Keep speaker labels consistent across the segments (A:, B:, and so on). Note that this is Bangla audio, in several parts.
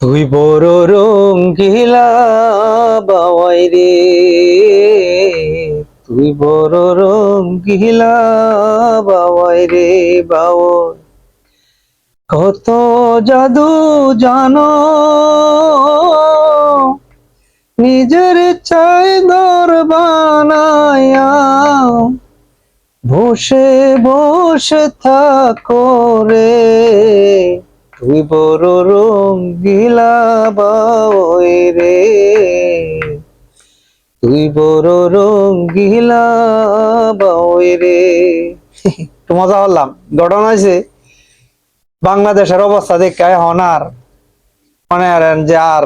A: তুই বড় রঙ্গিলা বাবাই রে। তুই বড় রঙ্গিলা বাওয়াই রে বাওয়াই। কত জাদু জানো, নিজের চাই দর বানায়া। বসে বসে থাকো রে। তুই বড় রঙ্গিলা বাওই রে। তুই বড় রঙ্গিলা বাওই রে। একটু মজা হলাম ঘটনা হয়েছে বাংলাদেশের অবস্থা দেখে আর মনে করেন যে আর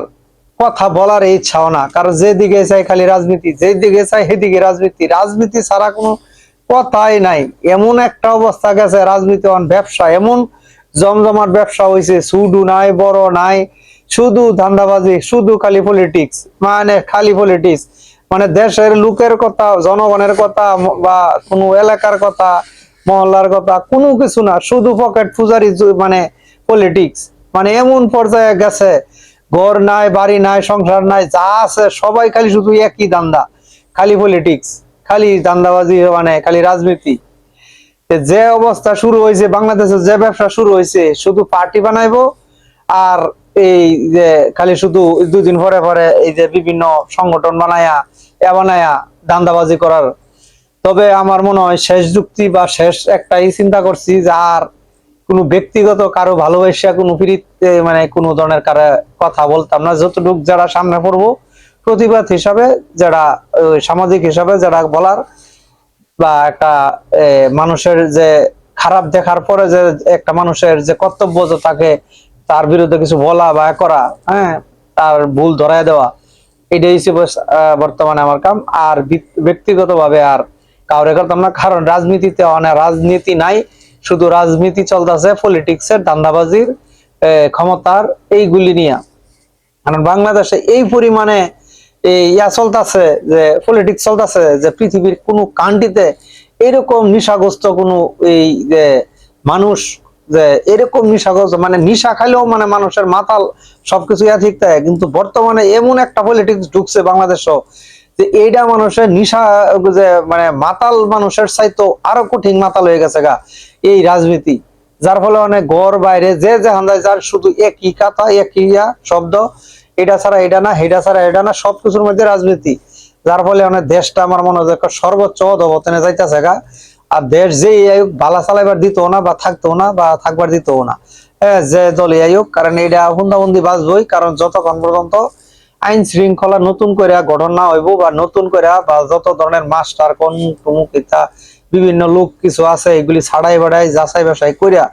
A: কথা বলার ইচ্ছাও না। কারণ যেদিকে চাই খালি রাজনীতি, যেদিকে চাই সেদিকে রাজনীতি। রাজনীতি ছাড়া কোনো কথাই নাই। এমন একটা অবস্থা গেছে, রাজনীতি ব্যবসা, এমন জমজমাট ব্যবসা হয়েছে সুডু নাই, বড় নাই, শুধু ধান্দাবাজি, শুধু খালি পলিটিক্স মানে খালি পলিটিক্স মানে দেশের লোকের কথা, জনগণের কথা বা কোনো এলাকার কথা, মহল্লার কথা, কোনো কিছু না, শুধু পকেট পূজারি মানে পলিটিক্স মানে এমন পর্যায়ে গেছে, ঘর নাই, বাড়ি নাই, সংসার নাই, যা আছে সবাই খালি শুধু একই দান্দা খালি পলিটিক্স খালি দান্দাবাজি মানে খালি রাজনীতি। যে অবস্থা শুরু হয়েছে, বাংলাদেশে যে ব্যবসা শুরু হয়েছে, শুধু পার্টি বানাইবো আর এই যে খালি শুধু দুদিন পরে পরে এই যে বিভিন্ন সংগঠন বানায়া, এ বানায়া দান্দাবাজি করার। তবে আমার মনে হয় শেষ যুক্তি বা শেষ একটাই চিন্তা করছি যে আর কোনো ব্যক্তিগত কারও ভালোবাসা, কোনো ফিরিত মানে কোনো ধরনের কারও কথা বলতাম না। যতটুক যারা সামনে পড়ব, প্রতিবাদ হিসাবে, যারা সামাজিক হিসাবে যারা বলার বা একটা মানুষের যে খারাপ দেখার পরে যে একটা মানুষের যে কর্তব্য যে তাকে তার বিরুদ্ধে কিছু বলা বা করা হ্যাঁ তার ভুল ধরায় দেওয়া, এটাই বর্তমানে আমার কাম। আর ব্যক্তিগত ভাবে আর কাউরে করতাম না, কারণ রাজনীতিতে অনেক রাজনীতি নাই, শুধু রাজনীতি চলতেছে, পলিটিক্সের দান্দাবাজির ক্ষমতার, এইগুলি নিয়ে। কারণ বাংলাদেশে এই পরিমাণে ইয়া চলতেছে, যে পলিটিক্স চলতেছে, যে পৃথিবীর কোনো কান্ট্রিতে এরকম নিশাগ্রস্ত কোনো এই যে মানুষ, যে এরকম নিশাগ্রস্ত মানে নিশা খাইলেও মানে মানুষের মাতাল সবকিছু ইয়া ঠিক থাকে, কিন্তু বর্তমানে এমন একটা পলিটিক্স ঢুকছে বাংলাদেশও, যে এইটা মানুষের নিশা, যে মানে মাতাল মানুষের চাইতো আরও কঠিন মাতাল হয়ে গেছে গা, এই রাজনীতি। যার ফলে অনেক ঘর বাইরে, যে যে হান্দায় যার শুধু একই কথা, একই ইয়া শব্দ এটা ছাড়া এটা না, এটা ছাড়া এটা না, সবকিছুর মধ্যে রাজনীতি। যার ফলে অনেক দেশটা আমার মনে হয় সর্বোচ্চ অধবতনে যাইতেছে গা। আর দেশ যে আয়োগ বালা চালাইবার দিত না বা থাকতো না বা থাকবার দিত না। হ্যাঁ যে দল আয়োগ কারণ এটা হুন্দাবন্দি বাঁচবই কারণ যতক্ষণ পর্যন্ত আইন শৃঙ্খলা নতুন করে গঠন না হইব বা নতুন করে বা যত ধরনের মাস্টার কোন ইত্যা বিভিন্ন লোক কিছু আছে, এগুলি ছাড়াই বাড়াই যাচাই বাছাই করিয়া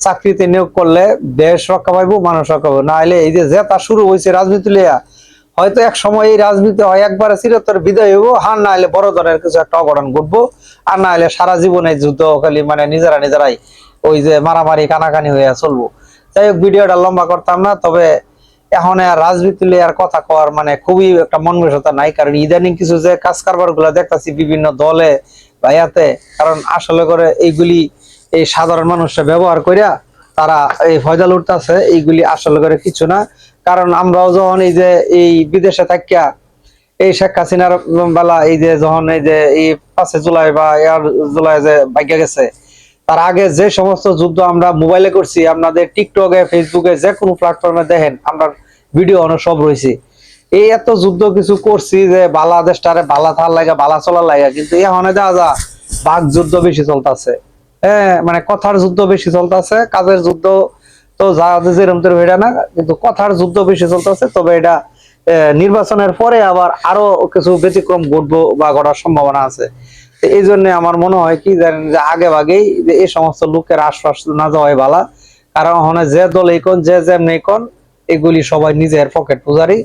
A: চাকরিতে নিয়োগ করলে দেশ রক্ষা পাইবো, মানুষ রক্ষা পাবো না এই যে জেতা শুরু হয়েছে রাজনীতি লইয়া, হয়তো এক সময় এই রাজনীতি হয় একবার চিরতর বিদায় হইব, আর না হলে বড় ধরনের কিছু একটা অঘটন ঘটবো, আর না হলে সারা জীবনে যুদ্ধ খালি মানে নিজেরা নিজেরাই ওই যে মারামারি, কানাকানি হয়ে চলবো। যাই হোক, ভিডিওটা লম্বা করতাম না, তবে এখন আর রাজনীতি আর কথা কওয়ার মানে খুবই একটা মন মেশতা নাই, কারণ ইদানিং কিছু যে কাজ কারবারগুলা দেখতেছি বিভিন্ন দলে বা ইয়াতে, কারণ আসলে করে এইগুলি এই সাধারণ মানুষরা ব্যবহার করিয়া তারা এই ফয়দা লুটতেছে এইগুলি আসলে করে কিছু না। কারণ আমরাও যখন এই যে এই বিদেশে থাকিয়া এই শেখ হাসিনার বেলা এই যে যখন এই যে এই পাঁচে জুলাই বা এর জুলাই যে বাইকে গেছে, তার আগে যে সমস্ত যুদ্ধ আমরা মোবাইলে করছি, আপনাদের টিকটকে, ফেসবুকে যে কোনো প্ল্যাটফর্মে দেখেন, আমরা ভিডিও অনেক সব রয়েছে। এই এত যুদ্ধ কিছু করছি যে বাংলাদেশটারে বালা থার লাগে বালা চলার লাগে কিন্তু এখন দেখা যা বাঘ যুদ্ধ বেশি চলতেছে। মানে কথার যুদ্ধ বেশি চলতেছে, কাজের যুদ্ধ তো যা না, কিন্তু কথার যুদ্ধ বেশি চলতেছে, তবে এটা নির্বাচনের পরে আবার আরও কিছু ব্যতিক্রম ঘটবো বা ঘটার সম্ভাবনা আছে। এই জন্য আমার মনে হয় কি, জানেন যে আগে ভাগেই যে এই সমস্ত লোকের আশ্বাস না যাওয়াই ভালা, কারণ ওখানে যে দল এই কোন যে যেমনি কোন এগুলি সবাই নিজের পকেট পূজারি।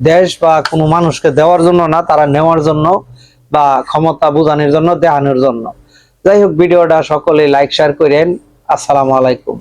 A: দেশ বা কোনো মানুষকে দেওয়ার জন্য না, তারা নেওয়ার জন্য বা ক্ষমতা বোঝানোর জন্য দেহানোর জন্য। যাই হোক ভিডিওটা সকলে লাইক শেয়ার করেন। আসসালামু আলাইকুম।